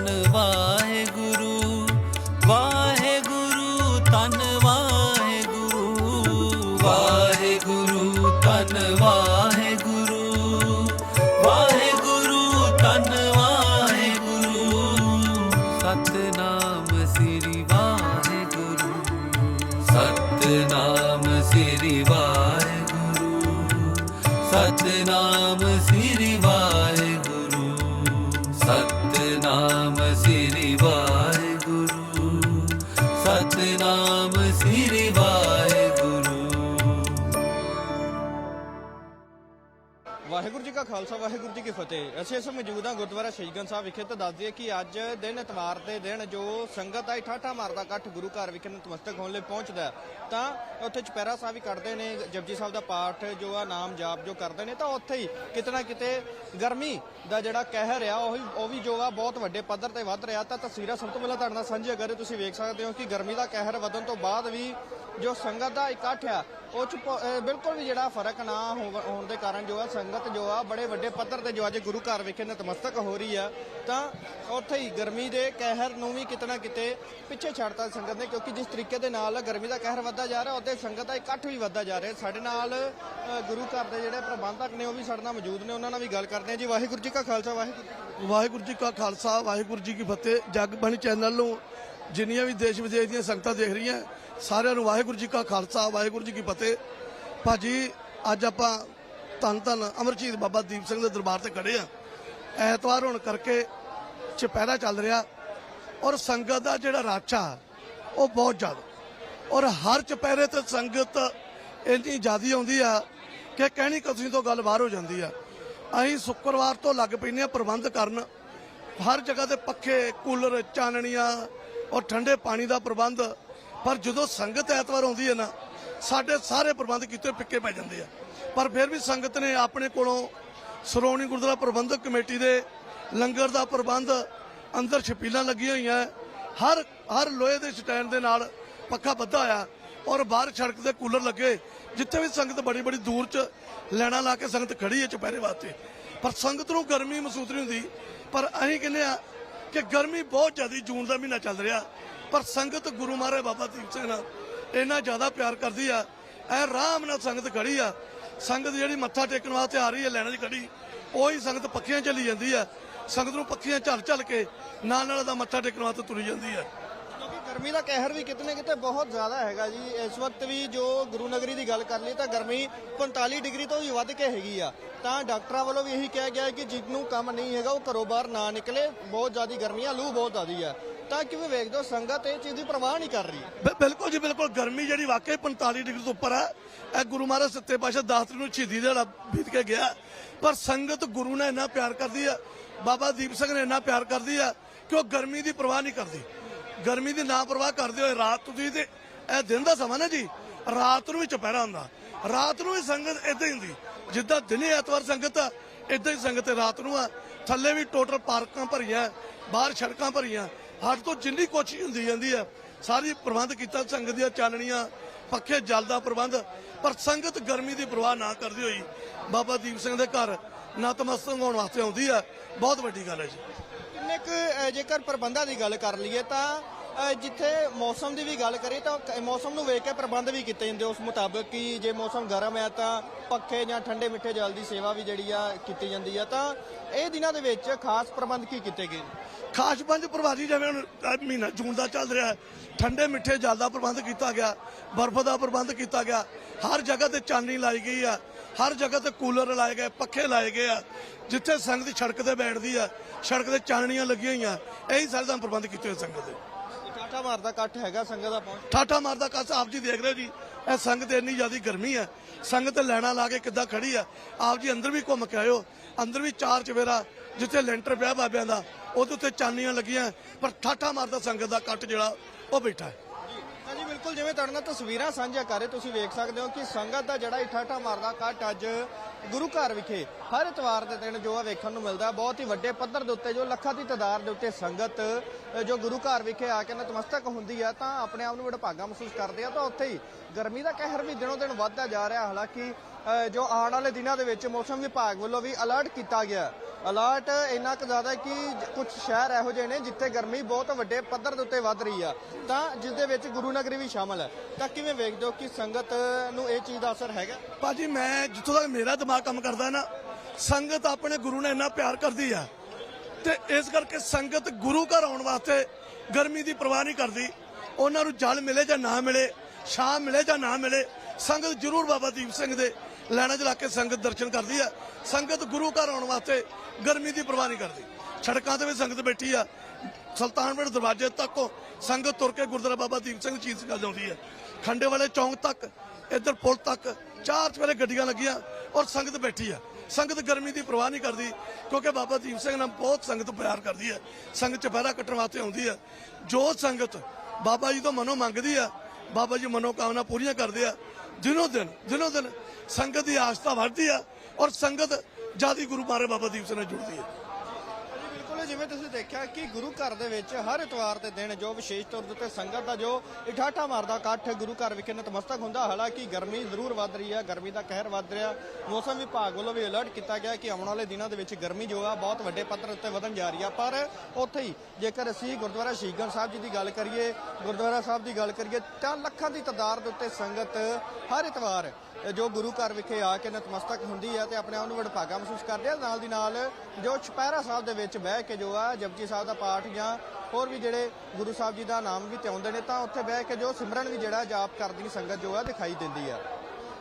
one. Uh. Khalsa, Waheguru ji ਕੀ ਫਤਿਹ। ਅਸੀਂ ਇਸ ਮੌਜੂਦ ਹਾਂ ਗੁਰਦੁਆਰਾ ਸ਼ਹੀਦਗੰਜ ਸਾਹਿਬ ਵਿਖੇ ਤਾਂ ਦੱਸ ਦਈਏ ਕਿ ਅੱਜ ਦਿਨ ਇਤਵਾਰ ਦੇ ਦਿਨ ਜੋ ਸੰਗਤ ਦਾ ਠਾਠਾ ਮਾਰਦਾ ਇਕੱਠ ਗੁਰੂ ਘਰ ਵਿਖੇ ਨਤਮਸਤਕ ਹੋਣ ਲਈ ਪਹੁੰਚਦਾ ਤਾਂ ਉੱਥੇ ਚੁਪਹਿਰਾ ਸਾਹਿਬ ਵੀ ਕਰਦੇ ਨੇ, ਜਪਜੀ ਸਾਹਿਬ ਦਾ ਪਾਠ ਜੋ ਆ ਨਾਮ ਜਾਪ ਜੋ ਕਰਦੇ ਨੇ, ਤਾਂ ਉੱਥੇ ਹੀ ਕਿਤੇ ਕਿਤੇ ਗਰਮੀ ਦਾ ਜਿਹੜਾ ਕਹਿਰ ਆ, ਉਹ ਵੀ ਉਹ ਵੀ ਜੋ ਆ ਬਹੁਤ ਵੱਡੇ ਪੱਧਰ ਤੇ ਵੱਧ ਰਿਹਾ। ਤਾਂ ਤਸਵੀਰਾਂ ਸਭ ਤੋਂ ਪਹਿਲਾਂ ਤੁਹਾਡੇ ਨਾਲ ਸਾਂਝੀਆਂ ਕਰੇ ਤੁਸੀਂ ਵੇਖ ਸਕਦੇ ਹੋ ਕਿ ਗਰਮੀ ਦਾ ਕਹਿਰ ਵਧਣ ਤੋਂ ਬਾਅਦ ਵੀ ਜੋ ਸੰਗਤ ਦਾ ਇਕੱਠ ਆ, ਉਹ ਚ ਬਿਲਕੁਲ ਵੀ ਜਿਹੜਾ ਫ਼ਰਕ ਨਾ ਹੋਣ ਦੇ ਕਾਰਨ ਜੋ ਆ ਸੰਗਤ ਜੋ ਆ ਬੜੇ ਵੱਡੇ ਪੱਧਰ ਤੇ ਜੋ ਅੱਜ ਗੁਰੂ ਘਰ ਵਿਖੇ ਨਤਮਸਤਕ ਹੋ ਰਹੀ ਆ, ਤਾਂ ਉੱਥੇ ਹੀ ਗਰਮੀ ਦੇ ਕਹਿਰ ਨੂੰ ਵੀ ਕਿਤੇ ਨਾ ਕਿਤੇ ਪਿੱਛੇ ਛੱਡਤਾ ਸੰਗਤ ਨੇ, ਕਿਉਂਕਿ ਜਿਸ ਤਰੀਕੇ ਦੇ ਨਾਲ ਗਰਮੀ ਦਾ ਕਹਿਰ ਵੱਧਦਾ ਜਾ ਰਿਹਾ ਉੱਥੇ ਸੰਗਤ ਦਾ ਇਕੱਠ ਵੀ ਵੱਧਦਾ ਜਾ ਰਿਹਾ। ਸਾਡੇ ਨਾਲ ਗੁਰੂ ਘਰ ਦੇ ਜਿਹੜੇ ਪ੍ਰਬੰਧਕ ਨੇ, ਉਹ ਵੀ ਸਾਡੇ ਨਾਲ ਮੌਜੂਦ ਨੇ, ਉਹਨਾਂ ਨਾਲ ਵੀ ਗੱਲ ਕਰਦੇ ਹਾਂ। ਜੀ, ਵਾਹਿਗੁਰੂ ਜੀ ਕਾ ਖਾਲਸਾ, ਵਾਹਿਗੁਰੂ ਵਾਹਿਗੁਰੂ ਜੀ ਕਾ ਖਾਲਸਾ, ਵਾਹਿਗੁਰੂ ਜੀ ਕੀ ਫਤਿਹ। ਜਗਬਾਣੀ ਚੈਨਲ ਨੂੰ ਜਿੰਨੀਆਂ ਵੀ ਦੇਸ਼ ਵਿਦੇਸ਼ ਦੀਆਂ ਸੰਗਤਾਂ ਦੇਖ ਰਹੀਆਂ, ਸਾਰਿਆਂ ਨੂੰ ਵਾਹਿਗੁਰੂ ਜੀ ਕਾ ਖਾਲਸਾ, ਵਾਹਿਗੁਰੂ ਜੀ ਕੀ ਫਤਿਹ। ਭਾਜੀ, ਅੱਜ ਆਪਾਂ ਧੰਨ ਧੰਨ ਅਮਰਜੀਤ ਬਾਬਾ ਦੀਪ ਸਿੰਘ ਦੇ ਦਰਬਾਰ ਤੇ ਖੜੇ ਆ। ਐਤਵਾਰ ਹੋਣ ਕਰਕੇ ਚਪਹਿਰਾ ਚੱਲ ਰਿਹਾ ਔਰ ਸੰਗਤ ਦਾ ਜਿਹੜਾ ਰਾਚਾ, ਉਹ ਬਹੁਤ ਜ਼ਿਆਦਾ। ਔਰ ਹਰ ਚੁਪਹਿਰੇ ਤੇ ਸੰਗਤ ਇੰਨੀ ਜ਼ਿਆਦੀ ਆਉਂਦੀ ਆ ਕਿ ਕਹਿਣੀ ਕਸੀ ਤੋਂ ਗੱਲ ਬਾਹਰ ਹੋ ਜਾਂਦੀ ਆ। ਅਸੀਂ ਸ਼ੁੱਕਰਵਾਰ ਤੋਂ ਲੱਗ ਪੈਂਦੇ ਆ ਪ੍ਰਬੰਧ ਕਰਨ। ਹਰ ਜਗ੍ਹਾ ਤੇ ਪੱਖੇ, ਕੂਲਰ, ਚਾਨਣੀਆਂ ਔਰ ਠੰਡੇ ਪਾਣੀ ਦਾ ਪ੍ਰਬੰਧ। ਪਰ ਜਦੋਂ ਸੰਗਤ ਐਤਵਾਰ ਆਉਂਦੀ ਹੈ ਨਾ, ਸਾਡੇ ਸਾਰੇ ਪ੍ਰਬੰਧ ਕੀਤੇ ਪਿੱਕੇ ਪੈ ਜਾਂਦੇ ਆ। ਪਰ ਫਿਰ ਵੀ ਸੰਗਤ ਨੇ ਆਪਣੇ ਕੋਲੋਂ ਸ਼੍ਰੋਮਣੀ ਗੁਰਦੁਆਰਾ ਪ੍ਰਬੰਧਕ ਕਮੇਟੀ ਦੇ ਲੰਗਰ ਦਾ ਪ੍ਰਬੰਧ ਅੰਦਰ ਛਪੀਲਾਂ ਲੱਗੀਆਂ ਹੋਈਆਂ। ਹਰ ਹਰ ਲੋਹੇ ਦੇ ਸਟੈਂਡ ਦੇ ਨਾਲ ਪੱਖਾ ਬੱਧਾ ਹੋਇਆ ਔਰ ਬਾਹਰ ਸੜਕ ਤੇ ਕੂਲਰ ਲੱਗੇ। ਜਿੱਥੇ ਵੀ ਸੰਗਤ ਬੜੀ ਬੜੀ ਦੂਰ ਚ ਲੈਣਾ ਲਾ ਕੇ ਸੰਗਤ ਖੜੀ ਹੈ ਚੁਪਹਿਰੇ ਵਾਸਤੇ। ਪਰ ਸੰਗਤ ਨੂੰ ਗਰਮੀ ਮਹਿਸੂਸ ਨਹੀਂ ਹੁੰਦੀ। ਪਰ ਅਸੀਂ ਕਹਿੰਦੇ ਆ ਕਿ ਗਰਮੀ ਬਹੁਤ ਜ਼ਿਆਦੀ ਜੂਨ ਦਾ ਮਹੀਨਾ ਚੱਲ ਰਿਹਾ। ਪਰ ਸੰਗਤ ਗੁਰੂ ਮਹਾਰਾਜ ਬਾਬਾ ਦੀਪ ਸਿੰਘ ਨਾਲ ਇੰਨਾ ਜ਼ਿਆਦਾ ਪਿਆਰ ਕਰਦੀ ਆ। ਐ ਆਰਾਮ ਨਾਲ ਸੰਗਤ ਖੜੀ ਆ। ਸੰਗਤ ਜਿਹੜੀ ਮੱਥਾ ਟੇਕਣ ਵਾਸਤੇ ਆ ਰਹੀ ਹੈ, ਲੈਣਾ ਦੀ ਖੜੀ ਉਹੀ ਸੰਗਤ ਪੱਖੀਆਂ ਚੱਲੀ ਜਾਂਦੀ ਹੈ। ਸੰਗਤ ਨੂੰ ਪੱਖੀਆਂ ਚੱਲ ਚੱਲ ਕੇ ਨਾਲ ਨਾਲ ਦਾ ਮੱਥਾ ਟੇਕਣ ਵਾਸਤੇ ਤੁਰੀ ਜਾਂਦੀ ਹੈ। ਗਰਮੀ ਦਾ ਕਹਿਰ ਵੀ ਕਿਤੇ ਨਾ ਕਿਤੇ ਬਹੁਤ ਜ਼ਿਆਦਾ ਹੈਗਾ ਜੀ। ਇਸ ਵਕਤ ਵੀ ਜੋ ਗੁਰੂ ਨਗਰੀ ਦੀ ਗੱਲ ਕਰ ਲਈ ਤਾਂ ਗਰਮੀ 45 ਡਿਗਰੀ ਤੋਂ ਵੀ ਵੱਧ ਕੇ ਹੈਗੀ ਆ। ਤਾਂ ਡਾਕਟਰਾਂ ਵੱਲੋਂ ਵੀ ਇਹੀ ਕਿਹਾ ਗਿਆ ਕਿ ਜਿਹਨੂੰ ਕੰਮ ਨਹੀਂ ਹੈਗਾ, ਉਹ ਘਰੋਂ ਬਾਹਰ ਨਾ ਨਿਕਲੇ। ਬਹੁਤ ਜ਼ਿਆਦੀ ਗਰਮੀ ਆ, ਲੂ ਬਹੁਤ ਜ਼ਿਆਦੀ ਆ। ਤਾਂ ਕਿਵੇਂ ਵੇਖਦੇ ਹੋ, ਸੰਗਤ ਇਹ ਚੀਜ਼ ਦੀ ਪਰਵਾਹ ਨਹੀਂ ਕਰ ਰਹੀ? ਬਿਲਕੁਲ ਜੀ, ਬਿਲਕੁਲ। ਗਰਮੀ ਜਿਹੜੀ ਵਾਕਈ 45 ਡਿਗਰੀ ਤੋਂ ਉੱਪਰ ਹੈ ਇਹ ਗੁਰੂ ਮਹਾਰਾਜ ਸੱਤੇ ਪਾਸ਼ਾ ਦਾਸ ਨੂੰ ਸ਼ਹੀਦੀ ਦੇ ਬੀਤ ਕੇ ਗਿਆ। ਪਰ ਸੰਗਤ ਗੁਰੂ ਨਾਲ ਇੰਨਾ ਪਿਆਰ ਕਰਦੀ ਆ, ਬਾਬਾ ਦੀਪ ਸਿੰਘ ਨੇ ਇੰਨਾ ਪਿਆਰ ਕਰਦੀ ਆ ਕਿ ਉਹ ਗਰਮੀ ਦੀ ਪਰਵਾਹ ਨਹੀਂ ਕਰਦੀ। ਗਰਮੀ ਦੀ ਨਾ ਪਰਵਾਹ ਕਰਦੇ ਹੋਏ ਰਾਤ ਤੁਸੀਂ ਤੇ ਇਹ ਦਿਨ ਦਾ ਸਮਾਂ ਨਾ ਜੀ, ਰਾਤ ਨੂੰ ਵੀ ਚੁਪਹਿਰਾ ਹੁੰਦਾ। ਰਾਤ ਨੂੰ ਵੀ ਸੰਗਤ ਇਦਾਂ ਹੀ ਹੁੰਦੀ। ਜਿੱਦਾਂ ਦਿਨੇ ਐਤਵਾਰ ਸੰਗਤ ਆ, ਇਦਾਂ ਹੀ ਸੰਗਤ ਰਾਤ ਨੂੰ ਆ। ਥੱਲੇ ਵੀ ਟੋਟਲ ਪਾਰਕਾਂ ਭਰੀਆਂ, ਬਾਹਰ ਸੜਕਾਂ ਭਰੀਆਂ। ਹੱਦ ਤੋਂ ਜਿੰਨੀ ਕੋਸ਼ਿਸ਼ ਹੁੰਦੀ ਜਾਂਦੀ ਆ, ਸਾਰੀ ਪ੍ਰਬੰਧ ਕੀਤਾ, ਸੰਗਤ ਦੀਆਂ ਚਾਨਣੀਆਂ ਪੱਖੇ ਜਲ ਦਾ ਪ੍ਰਬੰਧ। ਪਰ ਸੰਗਤ ਗਰਮੀ ਦੀ ਪਰਵਾਹ ਨਾ ਕਰਦੀ ਹੋਈ, ਬਾਬਾ ਦੀਪ ਸਿੰਘ ਦੇ ਘਰ ਨਤਮਸਤਕ ਹੋਣ ਵਾਸਤੇ ਆਉਂਦੀ ਆ। ਬਹੁਤ ਵੱਡੀ ਗੱਲ ਹੈ ਜੀ। ਇੱਕ ਜੇਕਰ ਪ੍ਰਬੰਧਾਂ ਦੀ ਗੱਲ ਕਰ ਲਈਏ ਤਾਂ ਜਿੱਥੇ ਮੌਸਮ ਦੀ ਵੀ ਗੱਲ ਕਰੀਏ ਤਾਂ ਮੌਸਮ ਨੂੰ ਵੇਖ ਕੇ ਪ੍ਰਬੰਧ ਵੀ ਕੀਤੇ ਜਾਂਦੇ ਉਸ ਮੁਤਾਬਕ ਕਿ ਜੇ ਮੌਸਮ ਗਰਮ ਹੈ ਤਾਂ ਪੱਖੇ ਜਾਂ ਠੰਡੇ ਮਿੱਠੇ ਜਲ ਦੀ ਸੇਵਾ ਵੀ ਜਿਹੜੀ ਆ ਕੀਤੀ ਜਾਂਦੀ ਆ ਤਾਂ ਇਹ ਦਿਨਾਂ ਦੇ ਵਿੱਚ ਖਾਸ ਪ੍ਰਬੰਧ ਕੀ ਕੀਤੇ ਗਏ ਨੇ? ਖਾਸ ਪੰਜ ਪ੍ਰਵਾਸੀ ਜਿਵੇਂ ਹੁਣ ਮਹੀਨਾ ਜੂਨ ਦਾ ਚੱਲ ਰਿਹਾ ਠੰਡੇ ਮਿੱਠੇ ਜਲ ਦਾ ਪ੍ਰਬੰਧ ਕੀਤਾ ਗਿਆ, ਬਰਫ਼ ਦਾ ਪ੍ਰਬੰਧ ਕੀਤਾ ਗਿਆ, ਹਰ ਜਗ੍ਹਾ ਤੇ ਚਾਨਣੀ ਲਾਈ ਗਈ ਆ, ਹਰ ਜਗ੍ਹਾ ਤੇ ਕੂਲਰ ਲਾਏ ਗਏ, ਪੱਖੇ ਲਾਏ ਗਏ ਆ, ਜਿੱਥੇ ਸੰਗਤ ਸੜਕ ਤੇ ਬੈਠਦੀ ਆ ਸੜਕ ਤੇ ਚਾਨਣੀਆਂ ਲੱਗੀਆਂ ਹੋਈਆਂ, ਇਹੀ ਸਾਰੇ ਤਾਂ ਪ੍ਰਬੰਧ ਕੀਤੇ ਹੋਏ ਸੰਗਤ ਦੇ ਠਾਠਾ ਮਾਰਦਾ ਇਕੱਠ ਹੈਗਾ ਸੰਗਤ ਦਾ ਪਹੁੰਚ। ਠਾਠਾ ਮਾਰਦਾ ਕੱਸ ਆਪ ਜੀ ਦੇਖ ਰਹੇ ਹੋ ਜੀ ਇਹ ਸੰਗਤ ਇੰਨੀ ਜ਼ਿਆਦਾ ਗਰਮੀ ਹੈ। ਸੰਗਤ ਲੈਣਾ ਲਾ ਕੇ ਕਿੱਦਾਂ ਖੜੀ ਆ ਆਪ ਜੀ ਅੰਦਰ ਵੀ ਘੁੰਮ ਕੇ ਆਇਓ ਅੰਦਰ ਵੀ ਚਾਰ ਚਵੇਰਾ ਜਿੱਥੇ ਲੈਂਟਰ ਪਿਆ ਬਾਬਿਆਂ ਦਾ ਉਹਦੇ ਉੱਤੇ ਚਾਨੀਆਂ ਲੱਗੀਆਂ ਪਰ ਠਾਠਾ ਮਾਰਦਾ ਸੰਗਤ ਦਾ ਕੱਟ ਜਿਹੜਾ ਉਹ ਬੈਠਾ ਹੈ। ਹਾਂਜੀ ਬਿਲਕੁਲ ਜਿਵੇਂ ਤੁਹਾਡੇ ਨਾਲ ਤਸਵੀਰਾਂ ਸਾਂਝਾ ਕਰ ਰਹੇ ਤੁਸੀਂ ਵੇਖ ਸਕਦੇ ਹੋ ਕਿ ਸੰਗਤ ਦਾ ਜਿਹੜਾ ਇਠਾਠਾ ਮਾਰਦਾ ਕੱਟ ਅੱਜ ਗੁਰੂ ਘਰ ਵਿਖੇ ਹਰ ਇਤਵਾਰ ਦੇ ਦਿਨ ਜੋ ਆ ਵੇਖਣ ਨੂੰ ਮਿਲਦਾ, ਬਹੁਤ ਹੀ ਵੱਡੇ ਪੱਧਰ ਦੇ ਉੱਤੇ ਜੋ ਲੱਖਾਂ ਦੀ ਤਾਦਾਦ ਦੇ ਉੱਤੇ ਸੰਗਤ ਜੋ ਗੁਰੂ ਘਰ ਵਿਖੇ ਆ ਕੇ ਨਤਮਸਤਕ ਹੁੰਦੀ ਆ, ਤਾਂ ਆਪਣੇ ਆਪ ਨੂੰ ਵਡਭਾਗਾ ਮਹਿਸੂਸ ਕਰਦੇ ਆ। ਤਾਂ ਉੱਥੇ ਹੀ ਗਰਮੀ ਦਾ ਕਹਿਰ ਵੀ ਦਿਨੋਂ ਦਿਨ ਵੱਧਦਾ ਜਾ ਰਿਹਾ, ਹਾਲਾਂਕਿ ਜੋ ਆਉਣ ਵਾਲੇ ਦਿਨਾਂ ਦੇ ਵਿੱਚ ਮੌਸਮ ਵਿਭਾਗ ਵੱਲੋਂ ਵੀ ਅਲਰਟ ਕੀਤਾ ਗਿਆ। ਅਲਰਟ ਇੰਨਾ ਕੁ ਜ਼ਿਆਦਾ ਕਿ ਕੁਝ ਸ਼ਹਿਰ ਇਹੋ ਜਿਹੇ ਨੇ ਜਿੱਥੇ ਗਰਮੀ ਬਹੁਤ ਵੱਡੇ ਪੱਧਰ ਦੇ ਉੱਤੇ ਵੱਧ ਰਹੀ ਆ। ਤਾਂ ਜਿਸ ਦੇ ਵਿੱਚ ਗੁਰੂ ਨਗਰੀ ਵੀ ਸ਼ਾਮਲ ਹੈ। ਤਾਂ ਕਿਵੇਂ ਵੇਖਦੇ ਹੋ ਕਿ ਸੰਗਤ ਨੂੰ ਇਹ ਚੀਜ਼ ਦਾ ਅਸਰ ਹੈਗਾ? ਭਾਜੀ, ਮੈਂ ਜਿੱਥੋਂ ਤੱਕ ਮੇਰਾ ਦਿਮਾਗ ਕੰਮ ਕਰਦਾ ਨਾ, ਸੰਗਤ ਆਪਣੇ ਗੁਰੂ ਨਾਲ ਇੰਨਾ ਪਿਆਰ ਕਰਦੀ ਆ ਤੇ ਇਸ ਕਰਕੇ ਸੰਗਤ ਗੁਰੂ ਘਰ ਆਉਣ ਵਾਸਤੇ ਗਰਮੀ ਦੀ ਪਰਵਾਹ ਨਹੀਂ ਕਰਦੀ। ਉਹਨਾਂ ਨੂੰ ਜਲ ਮਿਲੇ ਜਾਂ ਨਾ ਮਿਲੇ, ਛਾਂ ਮਿਲੇ ਜਾਂ ਨਾ ਮਿਲੇ, ਸੰਗਤ ਜ਼ਰੂਰ ਬਾਬਾ ਦੀਪ ਸਿੰਘ ਦੇ ਲੈਣਾ ਚ ਕੇ ਸੰਗਤ ਦਰਸ਼ਨ ਕਰਦੀ ਆ। ਸੰਗਤ ਗੁਰੂ ਘਰ ਆਉਣ ਵਾਸਤੇ ਗਰਮੀ ਦੀ ਪਰਵਾਹ ਨਹੀਂ ਕਰਦੀ। ਸੜਕਾਂ ਤੇ ਵੀ ਸੰਗਤ ਬੈਠੀ ਆ। ਸੁਲਤਾਨਪੁਰ ਦਰਵਾਜ਼ੇ ਤੱਕ ਸੰਗਤ ਤੁਰ ਕੇ ਗੁਰਦੁਆਰਾ ਬਾਬਾ ਦੀਪ ਸਿੰਘ ਚੀਜ਼ ਗੱਲ ਆਉਂਦੀ ਹੈ ਖੰਡੇ ਵਾਲੇ ਚੌਂਕ ਤੱਕ, ਇੱਧਰ ਪੁਲ ਤੱਕ, ਚਾਰ ਚਵੇਰੇ ਗੱਡੀਆਂ ਲੱਗੀਆਂ ਔਰ ਸੰਗਤ ਬੈਠੀ ਆ। ਸੰਗਤ ਗਰਮੀ ਦੀ ਪਰਵਾਹ ਨਹੀਂ ਕਰਦੀ ਕਿਉਂਕਿ ਬਾਬਾ ਦੀਪ ਸਿੰਘ ਨਾਲ ਬਹੁਤ ਸੰਗਤ ਪਿਆਰ ਕਰਦੀ ਹੈ ਸੰਗਤ ਚੁਪਹਿਰਾ ਕੱਟਣ ਵਾਸਤੇ ਆਉਂਦੀ ਹੈ ਜੋ ਸੰਗਤ ਬਾਬਾ ਜੀ ਤੋਂ ਮਨੋਂ ਮੰਗਦੀ ਆ, ਬਾਬਾ ਜੀ ਮਨੋਕਾਮਨਾ ਪੂਰੀਆਂ ਕਰਦੇ ਆ। ਦਿਨੋ ਦਿਨ ਦਿਨੋ ਦਿਨ ਸੰਗਤ ਦੀ ਆਸਥਾ ਵੱਧਦੀ ਆ ਔਰ ਸੰਗਤ ਜਾਦੀ ਗੁਰੂ ਮਹਾਰਾਜ ਬਾਬਾ ਦੀਪ ਸਿੰਘ ਨਾਲ ਜੁੜਦੀ ਹੈ ਬਿਲਕੁਲ ਜਿਵੇਂ ਤੁਸੀਂ ਦੇਖਿਆ ਕਿ ਗੁਰੂ ਘਰ ਦੇ ਵਿੱਚ ਹਰ ਇਤਵਾਰ ਦੇ ਦਿਨ ਜੋ ਵਿਸ਼ੇਸ਼ ਤੌਰ ਦੇ ਉੱਤੇ ਸੰਗਤ ਦਾ ਜੋ ਇਠਾਠਾ ਮਾਰਦਾ ਇਕੱਠ ਗੁਰੂ ਘਰ ਵਿਖੇ ਨਤਮਸਤਕ ਹੁੰਦਾ, ਹਾਲਾਂਕਿ ਗਰਮੀ ਜ਼ਰੂਰ ਵੱਧ ਰਹੀ ਹੈ, ਗਰਮੀ ਦਾ ਕਹਿਰ ਵੱਧ ਰਿਹਾ। ਮੌਸਮ ਵਿਭਾਗ ਵੱਲੋਂ ਵੀ ਅਲਰਟ ਕੀਤਾ ਗਿਆ ਕਿ ਆਉਣ ਵਾਲੇ ਦਿਨਾਂ ਦੇ ਵਿੱਚ ਗਰਮੀ ਜੋ ਆ, ਬਹੁਤ ਵੱਡੇ ਪੱਧਰ ਉੱਤੇ ਵਧਣ ਜਾ ਰਹੀ ਆ। ਪਰ ਉੱਥੇ ਹੀ ਜੇਕਰ ਅਸੀਂ ਗੁਰਦੁਆਰਾ ਸ਼ਹੀਦਗੰਜ ਸਾਹਿਬ ਜੀ ਦੀ ਗੱਲ ਕਰੀਏ, ਗੁਰਦੁਆਰਾ ਸਾਹਿਬ ਦੀ ਗੱਲ ਕਰੀਏ, ਤਾਂ ਲੱਖਾਂ ਦੀ ਤਾਦਾਦ ਦੇ ਉੱਤੇ ਸੰਗਤ ਹਰ ਇਤਵਾਰ ਜੋ ਗੁਰੂ ਘਰ ਵਿਖੇ ਆ ਕੇ ਨਤਮਸਤਕ ਹੁੰਦੀ ਹੈ ਤੇ ਆਪਣੇ ਆਪ ਨੂੰ ਵਡਭਾਗਾ ਮਹਿਸੂਸ ਕਰਦੇ ਆ। ਨਾਲ ਦੀ ਨਾਲ ਜੋ ਚੁਪਹਿਰਾ ਸਾਹਿਬ ਦੇ ਵਿੱਚ ਬਹਿ ਕੇ ਕੇ ਜੋ ਆ ਜਪਜੀ ਸਾਹਿਬ ਦਾ ਪਾਠ ਜਾਂ ਹੋਰ ਵੀ ਜਿਹੜੇ ਗੁਰੂ ਸਾਹਿਬ ਜੀ ਦਾ ਨਾਮ ਵੀ ਤੇ ਆਉਂਦੇ ਨੇ, ਤਾਂ ਉੱਥੇ ਬਹਿ ਕੇ ਜੋ ਸਿਮਰਨ ਵੀ ਜਿਹੜਾ ਜਾਪ ਕਰਦੀ ਸੰਗਤ ਜੋ ਆ ਦਿਖਾਈ ਦਿੰਦੀ ਆ।